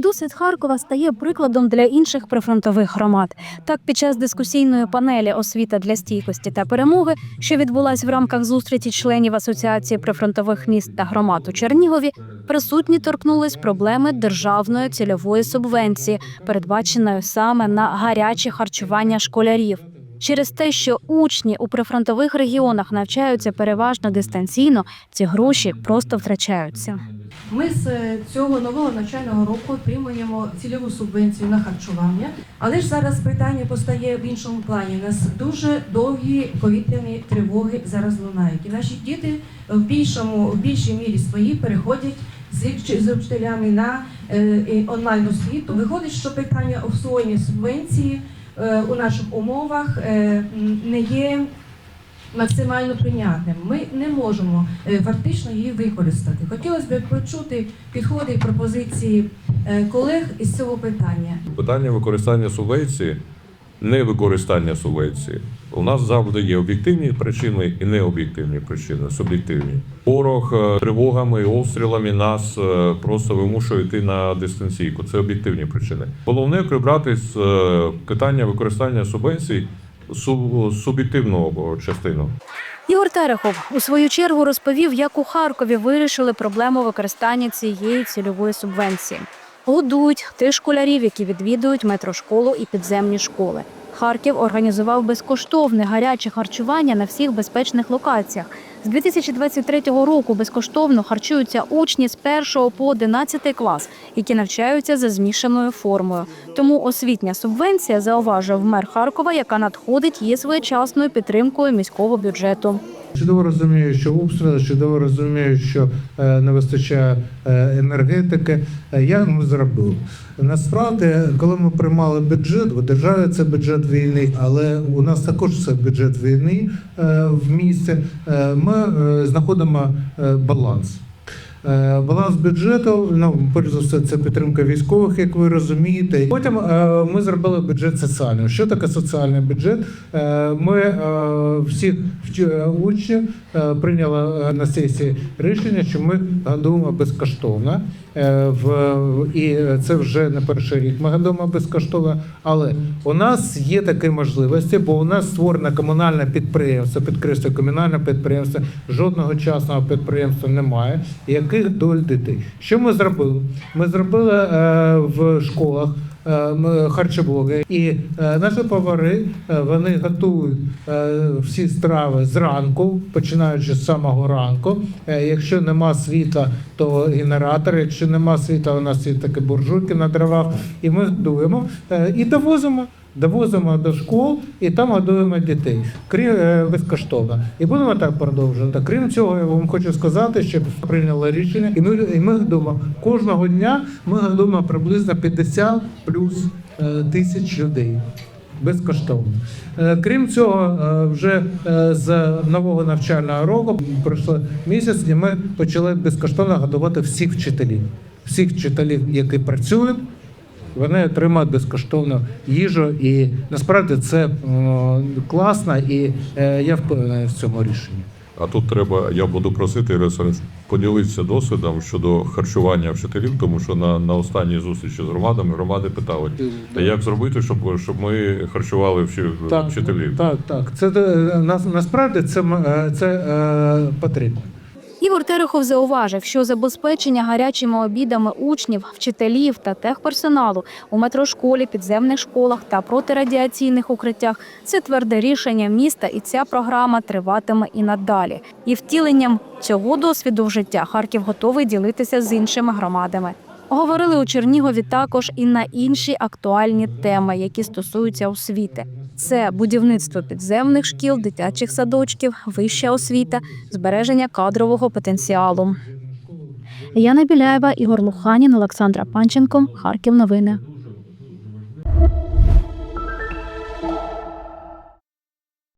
Досвід Харкова стає прикладом для інших прифронтових громад. Так, під час дискусійної панелі освіта для стійкості та перемоги, що відбулась в рамках зустрічі членів Асоціації прифронтових міст та громад у Чернігові, присутні торкнулись проблеми державної цільової субвенції, передбаченої саме на гаряче харчування школярів. Через те, що учні у прифронтових регіонах навчаються переважно дистанційно, ці гроші просто втрачаються. Ми з цього нового навчального року отримуємо цільову субвенцію на харчування, але ж зараз питання постає в іншому плані. У нас дуже довгі повітряні тривоги зараз лунають. І наші діти в більшому, в більшій мірі свої переходять з, вчителями на е, онлайн освіту. Виходить, що питання освоєння субвенції у наших умовах е, не є максимально прийнятним. Ми не можемо е, фактично її використати. Хотілося б почути підходи і пропозиції е, колег із цього питання. Питання використання субвенції, не використання субвенції. У нас завжди є об'єктивні причини і необ'єктивні причини, суб'єктивні. Ворог е, тривогами, обстрілами нас е, просто вимушує йти на дистанційку. Це об'єктивні причини. Головне прибрати з е, питання використання субвенцій суб- суб'єктивну частину. Ігор Терехов у свою чергу розповів, як у Харкові вирішили проблему використання цієї цільової субвенції. Годують тих школярів, які відвідують метрошколу і підземні школи. Харків організував безкоштовне гаряче харчування на всіх безпечних локаціях. З 2023 року безкоштовно харчуються учні з 1 по 11 клас, які навчаються за змішаною формою. Тому освітня субвенція зауважив мер Харкова, яка надходить є своєчасною підтримкою міського бюджету. Чудово розумію, що обстріли, чудово розумію, що е, не вистачає е, енергетики. Е, Я ну, зробив. Насправді, коли ми приймали бюджет, у державі це бюджет війни, але у нас також це бюджет війни в місті. Ми знаходимо баланс. Е, Баланс бюджету, ну перш за все, це підтримка військових, як ви розумієте. Потім е, ми зробили бюджет соціальний. Що таке соціальний бюджет? Е, Ми всіх учнів прийняли на сесії рішення, що ми годуємо безкоштовно. І це вже не перший рік. Ми годуємо безкоштовно. Але у нас є такі можливості, бо у нас створено комунальне підприємство, підкреслюю, комунальне підприємство, жодного частного підприємства немає. Яких доль дітей? Що ми зробили? Ми зробили е, в школах. е, Харчоблоги і е, наші повари е, вони готують е, всі страви зранку, починаючи з самого ранку. Е, Якщо нема світла, то генератор. Якщо нема світла, у нас є такі буржуйки на дровах, і ми готуємо е, і довозимо. Довозимо до школ і там годуємо дітей крім е, безкоштовно. І будемо так продовжувати. Крім цього, я вам хочу сказати, що прийняли рішення, і ми і ми годуємо кожного дня. Ми годуємо приблизно 50 плюс е, тисяч людей. Безкоштовно. Е, Крім цього, вже з нового навчального року пройшло місяць, і ми почали безкоштовно годувати всіх вчителів. Всіх вчителів, які працюють, вони отримають безкоштовну їжу, і насправді це е, класно, і е, я впевнений в цьому рішенні. А тут треба, я буду просити Ірина поділитися досвідом щодо харчування вчителів, тому що на, на останній зустрічі з громадами громади питали, та як зробити, щоб, щоб ми харчували вчи- вчителів. Так, так. Це е, нас насправді це, це е, потрібно. Ігор Терехов зауважив, що забезпечення гарячими обідами учнів, вчителів та техперсоналу у метрошколі, підземних школах та протирадіаційних укриттях це тверде рішення міста, і ця програма триватиме і надалі. І втіленням цього досвіду в життя Харків готовий ділитися з іншими громадами. Говорили у Чернігові також і на інші актуальні теми, які стосуються освіти. Це будівництво підземних шкіл, дитячих садочків, вища освіта, збереження кадрового потенціалу. Яна Біляєва, Ігор Луханін, Олександра Панченко, Харків. Новини.